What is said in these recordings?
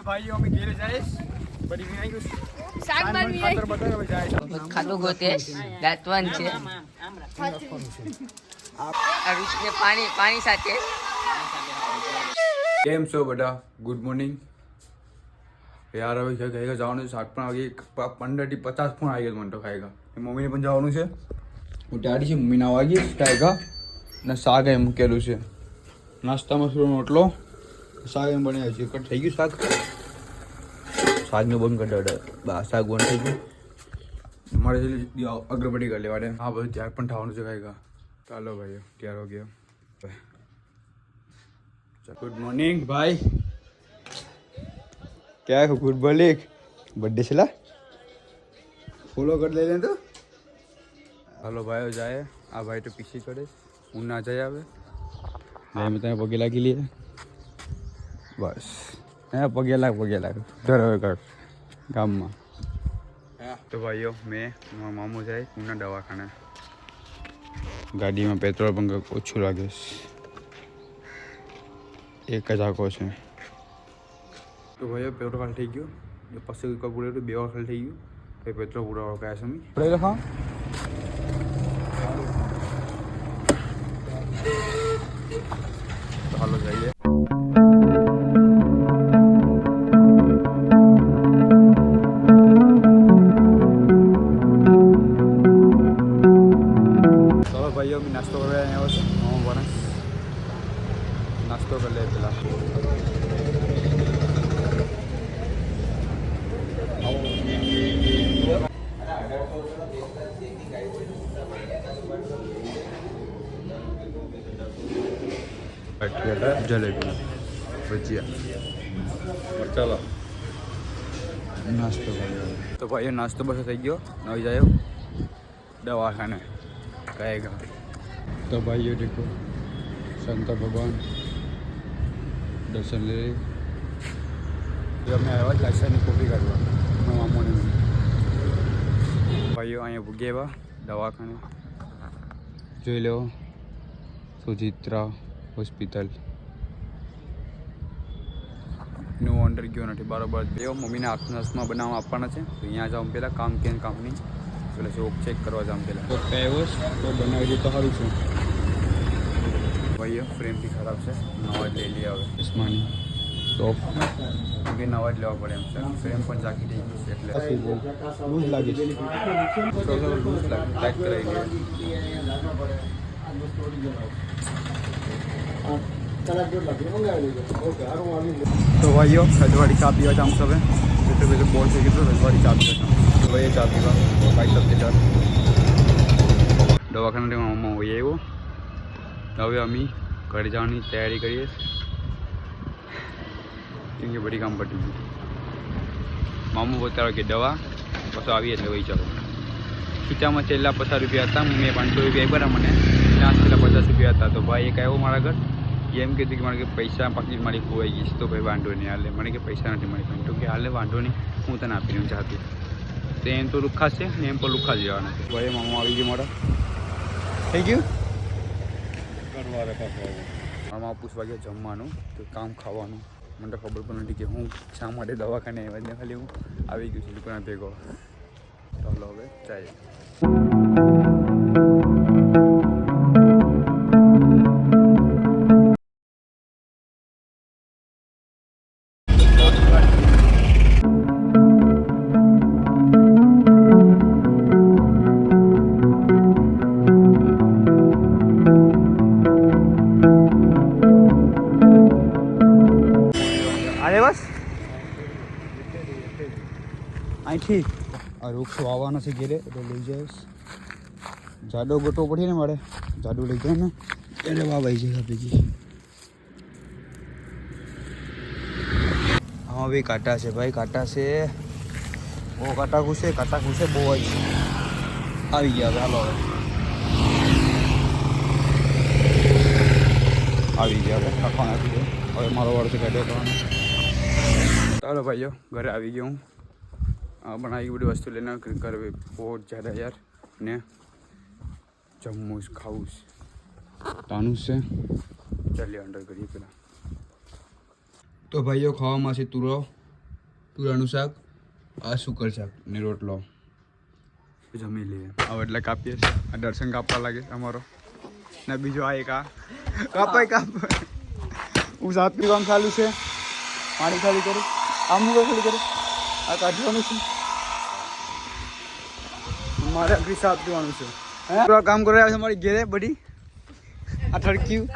હવે ભાઈઓ અમે ઘેરે જઈશ. બધી વિનાઈ ગયું. શાક બનવી બતાવે જાય. ખાધું ગોતેશ? દાંતવાન છે. આ પાણી પાણી સાથે. કેમ છો બધા? ગુડ મોર્નિંગ યાર હવે છે ખાઈ જવાનું છે સાત પણ વાગે. પ- પંદરથી પચાસ પણ આવી ગયો મને તો ખાઈ ગયા મમ્મીને પણ જવાનું છે. હું ડાડી છે મમ્મી ના વાગી ખાઈ ને શાક એમ મૂકેલું છે. નાસ્તામાં શું રોટલો? શાક એમ બન્યા છે. કટ થઈ ગયું શાક? સાંજનું બંધ કરી દે શાક ગોન થઈ ગયું. મારે અગરબત્તી કરી લેવા હા ભાઈ ત્યાં પણ થવાનું છે કાંઈ ચાલો ભાઈ ત્યાર હો ગયો. ગુડ મોર્નિંગ ભાઈ. ક્યાં ગુડ મોર્નિંગ બર્થડે છે ફોલો કરી લઈ લે તો. હાલો ભાઈઓ જાય. આ ભાઈ તો પીસી કરે. હું ના જાય આવે મેં તને પગે લાગી લઈએ. બસ. હે પગે લાગ પગે લાગ. ધર હવે ગામમાં. તો ભાઈઓ મેં મારા મામો જાય ઉના દવાખાને. ગાડીમાં પેટ્રોલ પણ ઓછું લાગે એક જ આખો છે. તો ભાઈઓ પેટ્રોલ ખાલી થઈ ગયો. પછી કોઈ પૂરે બે વાર ખાલી થઈ ગયું. પછી પેટ્રોલ પૂરા કયા છે મી પૂરે લખા તો હાલો જઈએ. ભાઈઓ બી નાસ્તો કરવા આવ્યો છે મામા બને નાસ્તો કરી લે પેલા જલેબી ભજીયા ચાલો નાસ્તો કર્યો તો ભાઈઓ નાસ્તો બસ થઈ ગયો નવી જાય દવાખાને કહેગા તો ભાઈઓ દેખો શંકર ભગવાન, દર્શન એ અમે આવ્યા જ લાયસન્સની કોપી કાઢવા. મામોને ભાઈઓ અહીંયા ભૂગ્યા દવાખાને. જોઈ લો સુચિત્રા હોસ્પિટલ. નું અંડર ગયો નથી, બરાબર. એવો મમ્મીને હાથમાં બનાવવા આપવાના છે, તો અહીંયા જાઉં પહેલાં કામ કે કામ નહીં પેલા શોપ ચેક કરવા જાઉં પહેલાં તો કહેવો તો બનાવી દે તો સારું છે. ભાઈઓ ફ્રેમ બી ખરાબ છે. નવા જ લઈ લઈએ હવે. ચશ્માની તો બી નવા જ લેવા પડે એમ છે. ફ્રેમ પણ ઝાંકી થઈ ગઈ છે એટલે. લૂઝ લાગે છે. થોડો લૂઝ લાગે. ટાઈટ કરાવી લઈએ તો ભાઈઓ રજવાડી ચા પીવા જાઉં છું બધું બોલ થઈ ગયું રજવાડી ચા પીવા જાઉં તો ભાઈ ચા પીવા ભાઈ સબથી ચાર દવાખાના મમ્મા હોઈએ આવ્યો હવે અમે ઘરે જવાની તૈયારી કરીએ કેમ કે બધી કામ પતી ગયું મામું બતાવે કે દવા પછી આવીએ એટલે વહી ચાલો ખીચામાં છેલ્લા પચાસ રૂપિયા હતા મેં પાંચસો રૂપિયા આપ્યા મને ત્યાં છેલ્લા પચાસ રૂપિયા હતા તો ભાઈ એક આવ્યો મારા ઘર એમ કીધું કે મારે કે પૈસા પાકી મારી ખોવાઈ ગઈ છે. તો ભાઈ વાંધો નહીં હાલે. મને કે પૈસા નથી મળી. પણ તો કે હાલે વાંધો નહીં. હું તને આપી દઉં જાતે તો એમ તો લુખ્ખા છે ને એમ પણ લુખા જ જવાના. છે ભાઈ મામા આવી ગયું મારા. થઈ ગયું? મામા પૂછવા ગયા જમવાનું તો કામ ખાવાનું. મને તો ખબર પણ નથી કે હું શા માટે દવાખાને આવ્યા ને ખાલી હું આવી ગયું છું દુકાન ભેગો. ચાલો હવે જાય અહીંથી આ વૃક્ષ વાવવા નથી ઘેરે એટલે લઈ જઈશ જાડો ગોટો પડી ને મારે. જાડો લઈ જાય ને. એટલે વાવાઈ જાય બીજી હા ભાઈ કાંટા છે ભાઈ, કાંટા છે. બહુ કાંટા ઘૂસે કાંટા ઘૂસે બહુ છે આવી ગયા હવે, હાલો હવે. આવી ગયા હવે રાખવાના આવી દો હવે મારો વાળ છે કાઢ્યો કરવાનો ચાલો ભાઈઓ, ઘરે આવી ગયો હું. પણ આવી બધી વસ્તુ લઈને કરવી બહુ જ્યારે યાર. ને જમવું ખાવું તાનું છે? ચાલીએ અંડર કરીએ પેલા. તો ભાઈઓ ખાવામાં છે તુરો તુરાનું શાક આ સુકર શાક ને રોટલો. જમી લઈએ. હવે એટલે કાપીએ આ દર્શન કાપવા લાગે અમારો. ને બીજો આ એક આ. કાપાય કાપ હું સાત પીવાનું ચાલુ છે. પાણી ખાલી કરું. આમ ખાલી કરું. આ કાઢવાનું છે. મારે આગળ સાફ પીવાનું છે. હે? આ કામ આવ્યા છે મારી ઘેરે બધી. આ થડક્યું.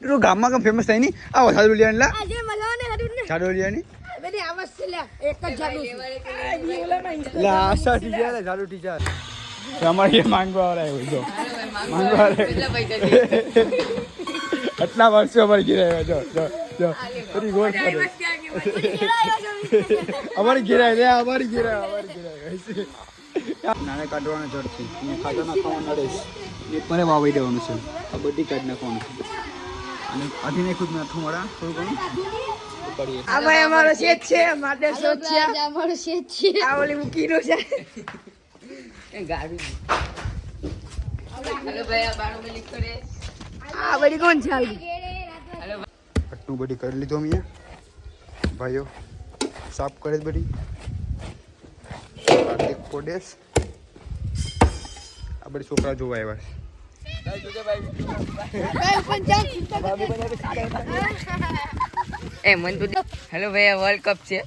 એટલું ગામમાં કેમ ફેમસ થાય નહીં? આવો સાડોલિયા લા. આજે મળવાને હતું ને. આશા ટીચર સાડુ એ માંગવા વાળા જો. માંગવા? આટલા વર્ષો અમારે ઘેર જો જો જો. બધી ગોળ અમારી ઘેર આવ્યા રે અમારી ઘેર આવ્યા અમારી ઘેર નાને કાઢવાનો છે ને ખાતો નાખવાનું નડે છે એ પણ વાવી દેવાનું છે. આ બધી કાઢી નાખવાનું છે. અને આથી નાખ્યું જ નાખું મારા થોડું ઘણું. આ ભાઈ અમારો શેત છે માટે શોધ છે. અમારો શેઠ છે. આ ઓલી મૂકીનો છે. એ ગાડી. હાલો ભાઈ આ બાળો મેં લીધો રે આ બધી કોણ છે આવી હાલો આટલું બધી કરી લીધું અમે ભાઈઓ સાફ કરે બધી. હાર્દિક પોડેસ આ બધી છોકરા જોવા આવ્યા છે. એ મન તો હેલો ભાઈ આ વર્લ્ડ કપ છે.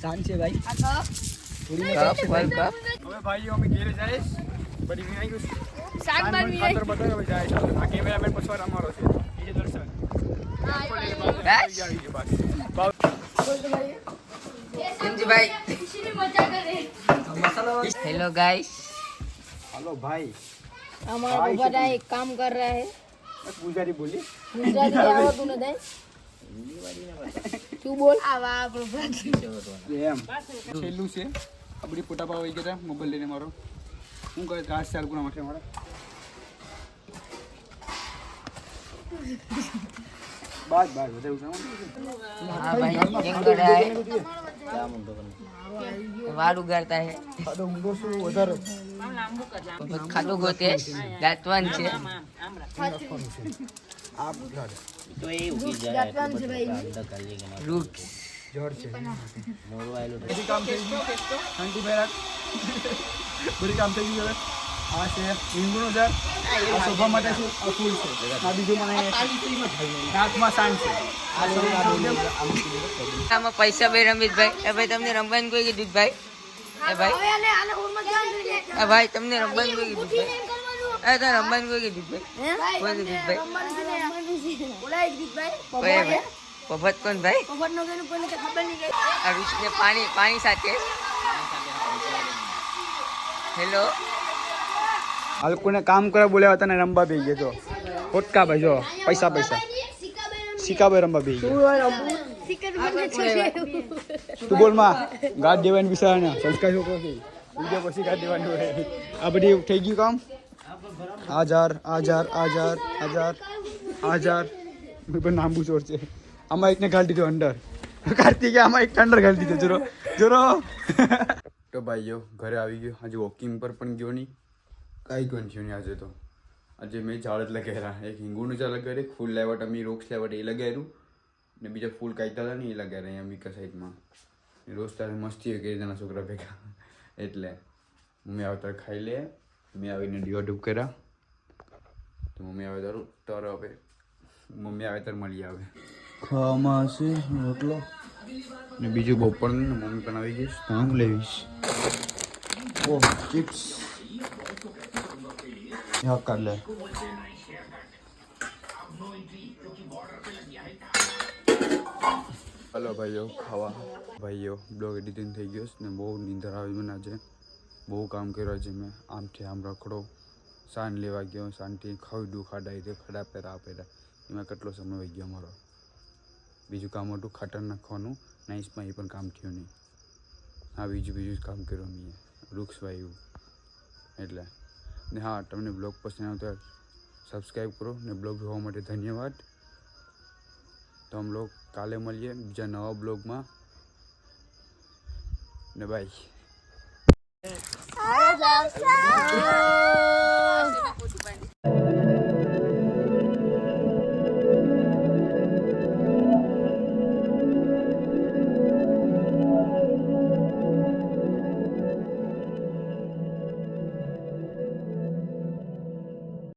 શાંત છે ભાઈ કપ વર્લ્ડ કપ હવે ભાઈઓ અમે ઘેરે જઈશ બધી વિનાઈ ગયું. શાક બાર ખાતર બતાવે હવે જાય આ કેમેરામેન પછી અમારો છે. બીજે દર્શન. બસ. સંજુભાઈ હેલો ગાઈસ હાલો ભાઈ हमारा बड़ा एक काम कर रहा है પૂજારી બોલી गुजराती आवत नहीं तू बोल એમ છેલ્લું છે આ બધી ફોટા પાવા વહી ગયા હતા મોબાઈલ લઈને મારો હું કહે ઘાસ ચાલ ગુના માટે મારા બાદ બાદ વધારે ઉઠાવવાનું હા ભાઈ કેંગડા હે વાડ ઉગાડતા હે ખાધો ઊંઘો શું વધારે ખાટું ગોતે દાંતવાન છે આ ગાડ રૂટ જળ છે બધી કામ થઈ ગયું શાંતિ બેરાક બધી કામ થઈ ગયું હવે આ છે લીંબુનો ઝાડ આ શોભા માટે છે આ ફૂલ છે? આ બીજું મને હાથમાં સાંજ છે. આમાં પૈસા ભાઈ રમેશભાઈ. એ ભાઈ તમને રમવાનું કોઈ કીધું ભાઈ? એ ભાઈ? એ ભાઈ તમને રમવાનું કોઈ કીધું ભાઈ? એ તો રમવાનું કોઈ કીધું ભાઈ? કોઈ કીધું ભાઈ? પભત કોણ ભાઈ? પાણી પાણી સાથે? હેલો આ લોકોને કામ કરવા બોલ્યા હતા ને રમવા બેસી ગયા જો ખોટકા ભાઈ, જો, પૈસા પૈસા. સિક્કાભાઈ રમવા બેસી ગયા. તું બોલમાં, ગાઢ દેવાની વિચારણા સંસ્કાર છોકરો છે? પછી ગાઢ દેવાની હોય. આ બધી થઈ ગયું કામ? આજાર આજાર આજાર આજાર આજાર પણ લાંબુ ચોર છે. આમાં એકને ઘાલી દીધો અંડર કાર્તિકે આમાં એક અંડર ઘાલી દીધો. જોરો જોરો. તો ભાઈઓ, ઘરે આવી ગયો. આજે વોકિંગ પર પણ ગયો નહીં. કાંઈ ગયો થયું નહીં આજે તો. આજે મેં ઝાડ જ લગાવ્યા એક હિંગુનું ઝાડ લગાવ્યું એક ફૂલ લેવટ અમે મેં લેવટ એ લગાવ્યું ને બીજા ફૂલ કાઢતા હતા ને એ લગાવ્યા અહીંયા મીકા સાઈડમાં. રોજ તારે મસ્તી કરી તેના છોકરા ભેગા. એટલે મમ્મી આવે તારે ખાઈ લે. મેં આવીને ડીવા ડૂબ કર્યા. તો મમ્મી આવે તારું તર હવે મમ્મી આવે ત્યારે મળી આવે. ખાવામાં હશે રોટલો. ને બીજું બપોર ને મમ્મી પણ આવી જઈશ હું લેવીશ. ઓહ ચિપ્સ. કાઢ લે હલો ભાઈઓ ખાવા ભાઈઓ બ્લોગ એડિટિંગ થઈ ગયો છે ને બહુ નીંદર આવી મને આજે. બહુ કામ કર્યો છે મેં. આમથી આમ રખડો. સાંજ લેવા ગયો શાંતિ ખવડું ખાડાઈ રીતે ખડા પહેરા પહેરા. એમાં કેટલો સમય વહી ગયો મારો? બીજું કામ હતું ખાટર નાખવાનું. નાઇસમાં એ પણ કામ થયું નહીં. હા બીજું બીજું જ કામ કર્યું મેં વૃક્ષ વાયું. એટલે. ને હા, તમને બ્લોગ પસંદ આવતો સબસ્ક્રાઈબ કરો ને બ્લોગ જોવા માટે ધન્યવાદ. તો હમ લોગ કાલે મળીએ બીજા નવા બ્લોગમાં. ને બાય